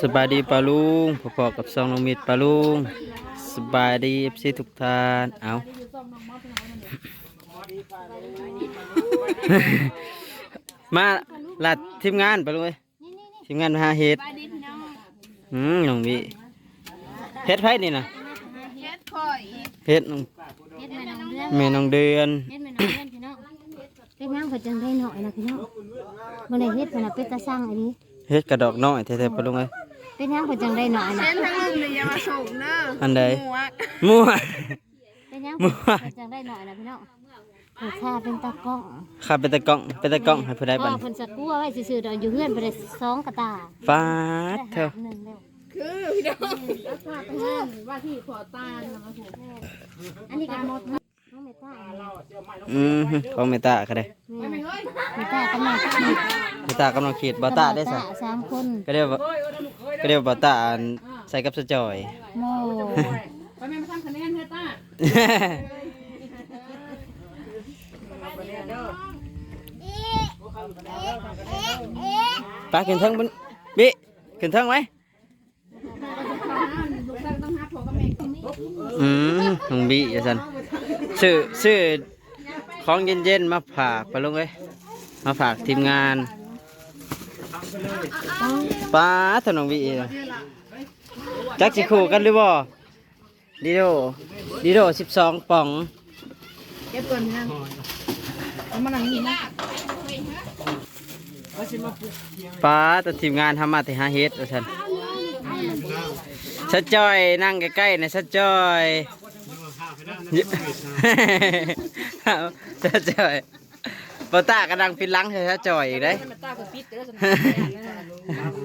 สบายดีปาลุงพอๆกับซองน้องมิดปาลุงสบายดีเอฟซีทุกท่านเอามาลัดทีมงานไปเลยทีมงานมาหาเฮ็ดอืมน้องวิเฮ็ดไผนี่นะเฮ็ดข่อยเฮ็ดน้องเฮ็ดแม่น้องเดือนแม่น้องเดือนเฮ็ดแม่น้องเดือนพี่น้องเป็นน้ำเพิ่นจังได้หน่อยนะพี่น้องบ่ได้เฮ็ดเพิ่นน่ะเป็นตาสร้างอันนี้ เฮ็ดกระดอกน้อยแท้ๆปาลุงเอ้ยเป็นน้ำเพิ่นจังได้หน่อยนะเส้นทั้งนึงเลยอย่ามาส่งเด้ออันใดหมวกมั่วเป็นน้ำมั่เพิ่วนเพิ่นจังได้หน่อยนะพี่น้องเพิ่นค่าเป็นตากล้องข้าเป็นตะกล้อง เป็นตะกล้องให้ผู้ใดก็บัดเพิ่นสะกลัวไว้ซื่อๆดอกอยู่เฮือนเพิ่นได้สองกระตาฟาดได้เถอะหาหนึ่งแล้วคือพี่น้องแล้วพาไปงานว่าที่ขอตาลมาถูกอันนี้ก็หมดน้องเมตาอืมของเมตาก็ได้แม่เมตากำลั งขีดเมตากำลังขีดบอตาได้สิสามคนก็เรียกว่าก็เรียกว่าบอตาอันใส่กับสะจอยโมไปแม่มาทำคะแนนเฮ้ยตาปลาขึ้นเทิงบนบิขึ้นเทิงไหมลูกชายต้องหาผัวกับแม่คนนี้อืมน้องบิอย่าสันซื้อซื้อของเย็นๆมาฝากไปลงเลยมาฝากทีมงาน ปลาถนนบิจักสิคู่กันหรือบ่ดีโดดีโดสิบสองป่องเก็บก่อนนะเอามานั่งนี่นะป้าแต่ทีมงานทำมาแต่หาเฮ็ดว่าฉันชัดจอยนั่งใกล้ๆนะชัดจอยชัดจอย ปตากำลังพินหลังให้ชัดจอยอีกได้มันตาก็ปิดเด้อสนะ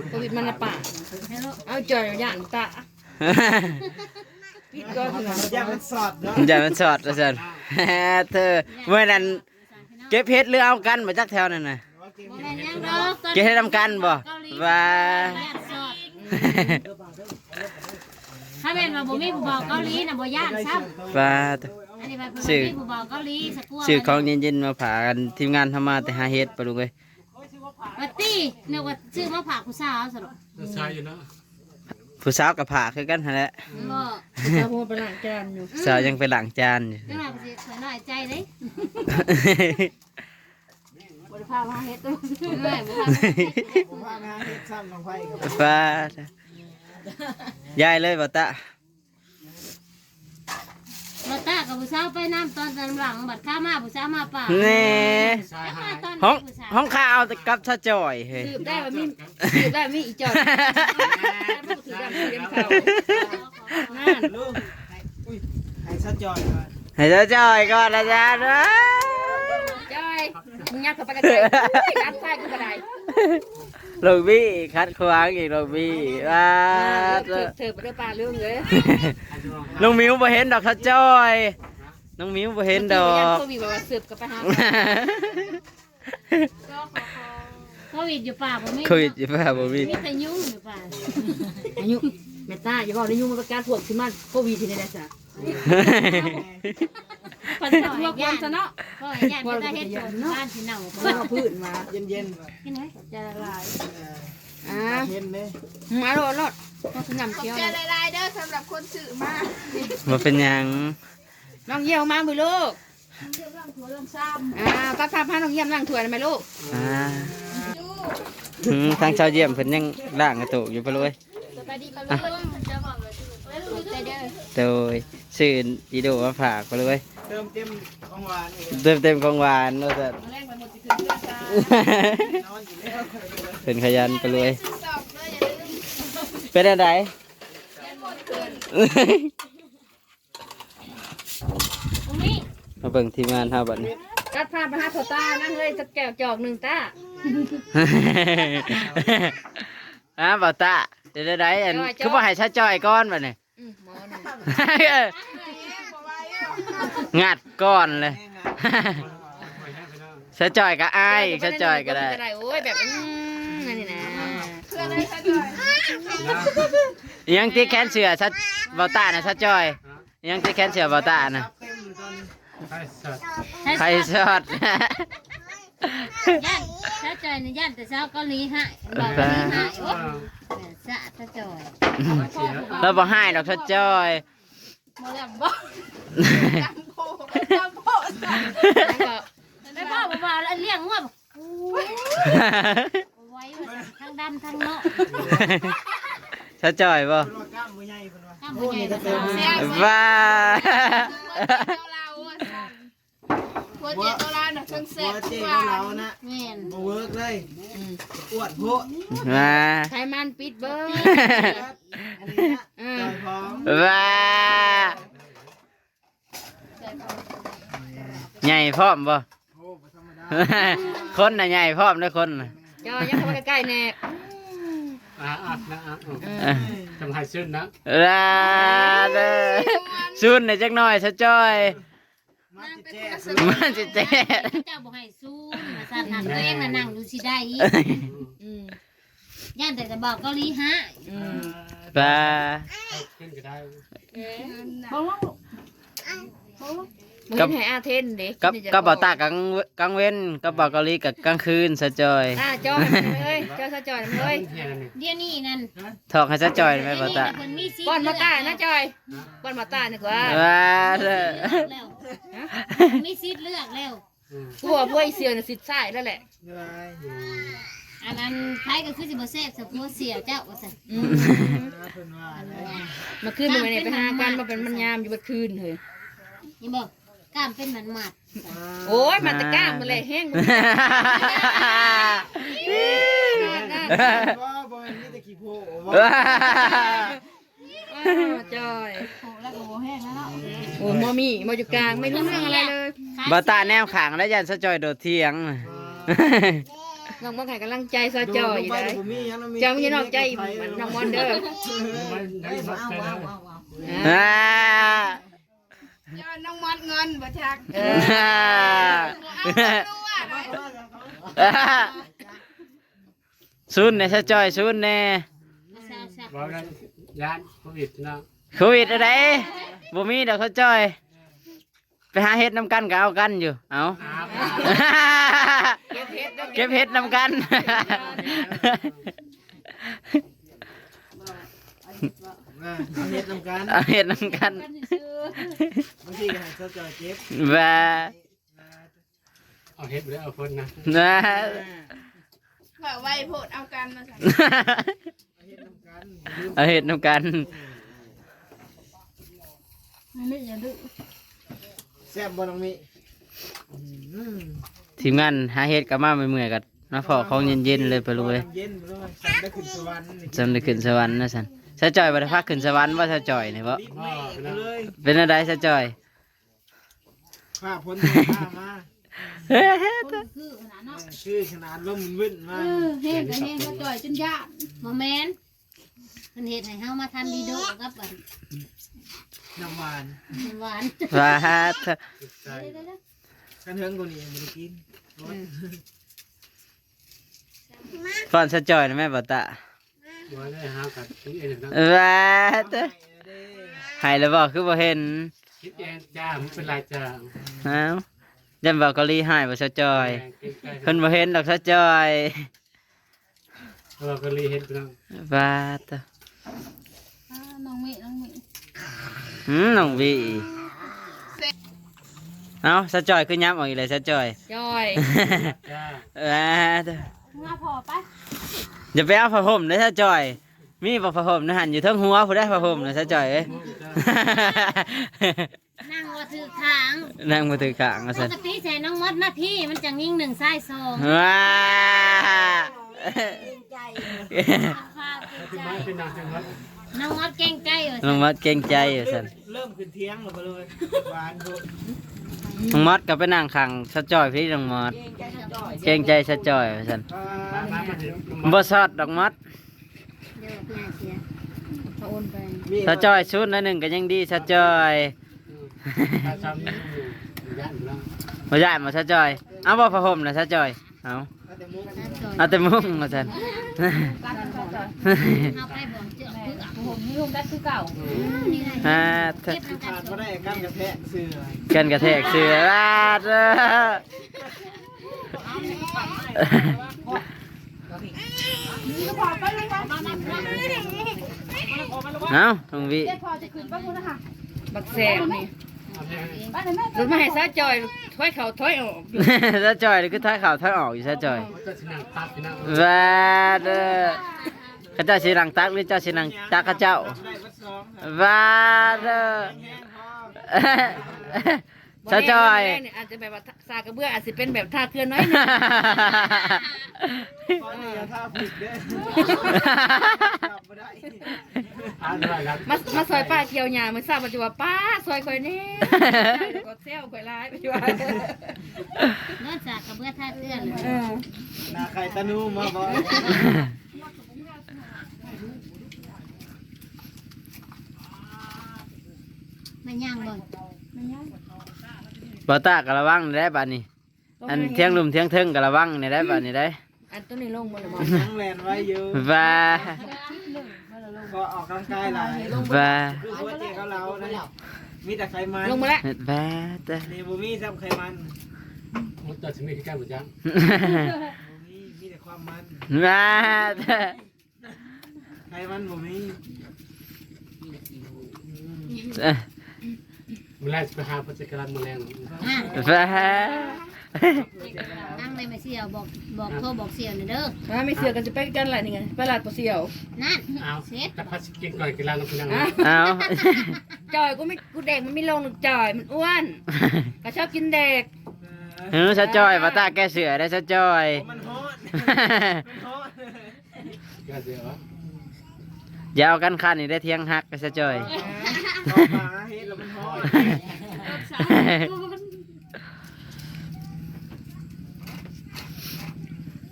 โควิดมันละป่าเอาจ่อยอย่างตาปิดก็คืออย่ามันสอดว่าฉันเธอเมื่อนั้นเก็บเฮ็ดหรือเอากันมาจากแถวนั่นน่ะบ่แม่นหยังดอกเก็บเฮ็ดทำกันบ่ว่าญาติสอดถ้าแม่นว่าบ่มีผู้บ่าวเกาหลีน่ะบ่ย่านซ้ำว่าอันนี้ว่า เพิ่นชื่อบ่มีผู้บ่าวเกาหลีสักกลัวชื่อของเย็นๆมาผ่ากันทีมงานทำมาแต่หาเฮ็ดไปลุงเลยว่าตี้นึกว่าชื่อมาฝากผู้สาวสรุปใช่อยู่นะผู้สาวกับผ่าคือกันหั่นแหละบ่ตาโมไปหลังจานอยู่สาวยังไปล้างจานอยู่ จังหวะสิขอน้อยใจเด้บริภาพมาเฮ็ดตัวเอ้ยบ่ว่าป้ายายเลยบ่ตะ บ่ตากับผู้สาวไปน้ำตอนตอนหลังบัดข้ามาผู้สาวมาป่าแน่ใช่แล้วฮะมาตอนห้องผู้สาวห้องข้าวแต่กับชะจอยเฮ้ยสืบได้ว่ามีสืบได้มีอีจอดสืบได้มีเลี้ยงเขานั่นให้ชะจอยก่อนอาจารย์นะจอยมึงยักเข้าไปกันใจรับใส่กูกระไดลูกบี้คัดขวางอีกลูกบี้ว้าเธอเธอไปด้วยปลาเรื่องเลย น้องมิวบ่เห็นดอกชะจอยน้องมิวบ่เห็นดอกโควิดว่าสืบกับไปหาโควิดอยู่ป่าบ่มีคุยอยู่ป่ะบ่มีมีแต่ยุ่งอยู่ป่าอายุแม่ตาอย่าบอกในยุ่งประการพวกที่มันโควิดที่ไหนได้จ้ะพันธุ์พวกคนซะเนาะก็ญาติก็ได้เฮ็ดผลบ้านที่เน่าเอาพื้นมากินไหมจะละลายอ่าเห็นเลยมาโลดโลด ต้องขยำเคี้ยวจะละลายเด้อสำหรับคนสื่อมาบ่เป็นหยังน้องเยี่ยวมาบุลูกอ่าป้าพาพาน้องเยี่ยมล้างถ้วยได้ไหมลูกอ่าอืมทางชาวเยี่ยมเพิ่นยังล่างกระตุกอยู่ปะเลยสบายดีป่ะลุงจะบอกเลยใจเด้อโดยซื้ออีโดมาฝากไปเลยเติมเต็มของหวานเติมเต็มของหวานเนาะแต่เป็นขยันไปเลยสอบเลยอย่าลืม เป็นอะไรตรงนี้มาเบิ่งทีมงานเฮาบัดนี้กัดพาไปหาโถตานั่งเลยจะแก้วจอกหนึ่งตาอ่าบ่าวตาเดี๋ยวได้อันคือบ่ให้ชาจอยก่อนบัดนี้อืมหมอหนึ่งงัดก้อนเลยชาจอยก็อายชาจอยก็ได้โอ้ยแบบอืมนั่นนี่นะเพื่ อนให้เขาด้วยอิหยังที่แขนเสือชัดบอต้านะชัดจอยอิหยังที่แขนเสือบอต้านะใช่สัตว์ใครชอด ย่านถ้าจอยในย่านแต่เช้าเกาหลีให้บอกเกาหลีให้โอ๊ยสะถ้าจอยเราบ่ให้ดอกซะจอยมาแล้วบ่จำโพจำโพสั่นไม่พ่อผมว่าแล้วเลี้ยงงัวบอกโอ้ยไว้ว่าทั้งดำทั้งเนาะซะจอยบ่ข้ามบ่ใหญ่ก็ตามเสียงว้าหัวเจี๊ยบเราน่ะทั้งแซ่หับวเจ๊หของวาเรานนะแม่นมาเวิร์กเลยอวดโพดมาไขมันปิดเบิ้งอันนี้นะอืมจอยพร้อมว้าใหญ่พร้อมบ่โอ้บ่ธรรมดาคนน่ะใหญ่พร้อมเด้อคนน่ะ จอยยังเข้ามาใกล้ๆแน่อะอะนะอะอะเอ้ยจำให้ซึ้นนะลาเด้อซุนน่ะจักหน่อยซะจอยมาจิแจ้มันสิเจ๊เจ้าบอกให้สู้มาสั่นหันตัวเองน่ะนั่งดูสิได้อีกอืมย่านแต่จะบอกเกาหลีฮะอืมปลาขึ้นก็ได้บ่ เห็นให้อาเทนเด็กกับกับเบาตากลางกลางเว้นกับเบาเกาหลีกับกลางคืนซะจอยอ่าจอยเอ้ยจอยซะจอยเอ้ยเฮียนี่เดี๋ยวนี้นั่นถอกให้ซะจอยไหมเบาตาเพิ่นมีสิทธิ์ป้อนมาตานะจอยป้อนมาตาดีกว่าว้าเด้อแล้วมีสิทธิ์เลือกแล้วกลัวพวกไอ้เสียวน่ะสิทธิ์ใส่แล้วแหละเหนื่อยอันนั้นใครก็คือสิบ่แซ่บสักหัวเสียเจ้าว่าซั่นอืมนะเพิ่นว่าเลยมาคืนมื้อนี้ไปหากันมาเป็นมันยามอยู่เบัดคืนเฮ้ยนี่บอก กล้ามเป็นหมันหมัดโอ้ยมาแตะก้ามมาเลยแห้งบ่ได้นะบ่บ่แม่นมีแต่ขี้โพบ่อ้าวจอยโหแล้วก็โหแห้งแล้วเนาะโอ้ยมอมี่มออยู่กลางไม่รู้เรื่องอะไรเลยเบาตาแนวขางแล้วยันซะจอยโดดเทียงน้องมาให้กำลังใจซะจอยอยู่ไปได้บ่มีหยังนะมีเจ้าไม่ใช่นอกใจน้องมอนเด้อมันได้มาเจออ่า ย้อนน้องมอดเงินบ่ชักเออ่าเอาตัวซุนแน่ซะจอยซุนแน่ซาซาบอกกันยานโควิดนะโควิดอะไรบ่มีดอกซะจอย ไปหาเฮ็ดน้ำกันก็เอากันอยู่ เอาเก็บเพชรเก็บเฮ็ดน้ำกัน อ่าเอาเฮ็ดนำกันเอาเฮ็ดน้ำกันบางทีก็ให้เจ้าจอยเก็บว่าเอาเฮ็ดไปแล้วเอาคนนะนะแบบไว้โพดเอากันมาสั่นเอาเฮ็ดน้ำกันแซ่บบ่น้องมิอืมทีมงานหาเฮ็ดก็มาเมื่อยๆกันมาพอของเย็นๆเลยไปรู้เลยเย็นบ่รู้สั่นได้ขึ้นสวรรค์นี่จำได้ขึ้นสวรรค์นะสัน สะจอยบ่ได้พักขึ้นสวรรค์ว่าสะจอยนี่บ่รีบแม่ไปเลยเป็นอะไรสะจอยผ้าพ้นผ้ามาเฮ้ยคือขนาดเนาะคือขนาดลมมันวิ่นมาแห้งก็แห้งก็จ่อยจนย่านบ่แม่นเพิ่นเฮ็ดให้เฮามาทำดีโดกับอันน้ำหวานน้ำหวานว่าเถอะใจกันเฮิงกว่านี้มันกินฟอนสะจอยนะแม่บ่ตะ บ่ได้หากันคิดเองนะว่าเถอะหายแล้วบ่คือบ่เห็นคิดเองจ้ามันเป็นไรจ้าเอ้ายันบ่เกาหลีหายบ่สะจอยเพิ่นบ่เห็นดอกสะจอยเราก็รีเฮ็ดไปแล้วว่าเถอะน้องมิน้องมิหืมน้องวีเอ้าสะจอยคือย้ำออกอีกเลยสะจอยจอยจ้าว่าเถอะมาพอไป อย่าไปเอาผ้าห่มนะสะจอย มีบ่ผ้าห่มนะหันอยู่เทั้งหัวผู้ได้ผ้าห่มนะสะจอยเอ้ย นั่งว่าถือทางนั่งมาถือขางมาปสันกติใส่น้องมดมาพี่มันจังยิ่งหนึ่งไส้สองว้าฟ้าเกรงขึ้นใจมาขึ้นนางขึ้นมาน้องมดเก่งใจอยู่น้องมดเก่งใจอยู่สันเริ่มขึ้นเที่ยงแล้วไปเลยหวานโพด น้องมอดก็ไปนั่งขังสะจอยพี่น้องมอดเก่งใจสะจอยว่าสันบ่ซอดดอกมดเดี๋ยวพี่อาเสียเขาโอนไปสะจอยชุดละหนึ่งก็ยังดีสะจอยถ้าซ้ำนี่ได้มาสะจอย เอาบ่ผ้าห่มนะสะจอย เอาเอาแต่มุกเอาแต่มุ้งมาสันเอาไปบ่เจอคือ ผมนี่ลุงได้คือเก่านี่ไงอ่าเถอะเก็บน้ำกัขานดบ่ได้กันกระแทกเสื้อกันกระแทกเสือว้าเถอะเอาน้องวิบักแสบนี่รถมาให้ซาจอยถอยเข่าถอยออกซะจอยนี่คือท้ายข่าวท้ายออกอยู่ซะจอยมันก็สินั่งตัดสินั่งแวดเด้อ ข้าเจ้าสิหลังตักหรือเจ้าสิหลังตักข้าเจ้าได้วัดสองแวดเด้อซะจอยแรกๆนี่อาจจะแบบว่าซากระเบื้ออาจจะเป็นแบบท่าเคลื่อนน้อยหนึงขอนี่อย่าท่าผิดเด้อจับบ่ได้อ่านได้แล้วมามาซอยป้าเที่ยวหยามันทราบปัจจุบันป้าซอยคอยแน่ก็เซลคอยร้ายปัจจุบันเนื้อจากกระเบื้อท่าเตื้อนเลยเออหนาไข่ตะนูมาบ่ ไม่ย่างบ่บ่ตากะระวังได้บัดนี้ อันเที่ยงลุมเที่ยงเทิงกะระวังนี่ได้บัดนี้ได้ อันต้นนี้ลงมาเลยมั้งยังแลนไว้อยู่ว่าก็ออกกำลังกายหลายว่าคือหัวเจ๊เขาเรานะมีแต่ไขมันลงมาแล้วว่าแต่นี่บ่มีซ้ำไขมันมันจะสิมีที่ใกล้บ่จังบ่มีมีแต่ความมันว่าแต่ ไขมันบ่มีมื้อแรกสิไปหาปัจจัยการแมลงอะว่านั่งในมาเสียวบอกบอกโทรบอกเสียวหน่อยเด้อมาไม่เสือกันจะไปกันอะไรนี่ไงไปลาดปลาเสียวนั่นเอาเสร็จจะพัดสิกินก่อนกินลาน้ำพี่นั่งอะเอาจอยกูไม่กูแดกมันไม่ลงหรอกจอยมันอ้วนก็ชอบกินเด็กเออซะจอยบ่ตาแก้เสือได้ซะจอย มันฮอดมันฮอดก็เสียว อย่าเอากันคันนี่ได้เที่ยงหักไปซะจอยออกมาเฮ็ดแล้วมันฮอด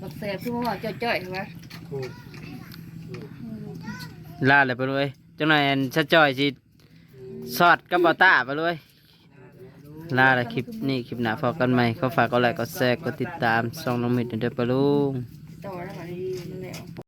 บักแสบคือว่าจ่อยๆใช่ไหมโอ้ลาเลยไปเลยจังหน่อยอันซะจอยสิสอดกับบ่ตาไปเลยลาละคลิปนี้คลิปหน้าพอกันใหม่เขาฝากกดไลค์กดแชร์กดติดตามช่องน้องมิดเด้อปะลุงต่อแล้วค่ะ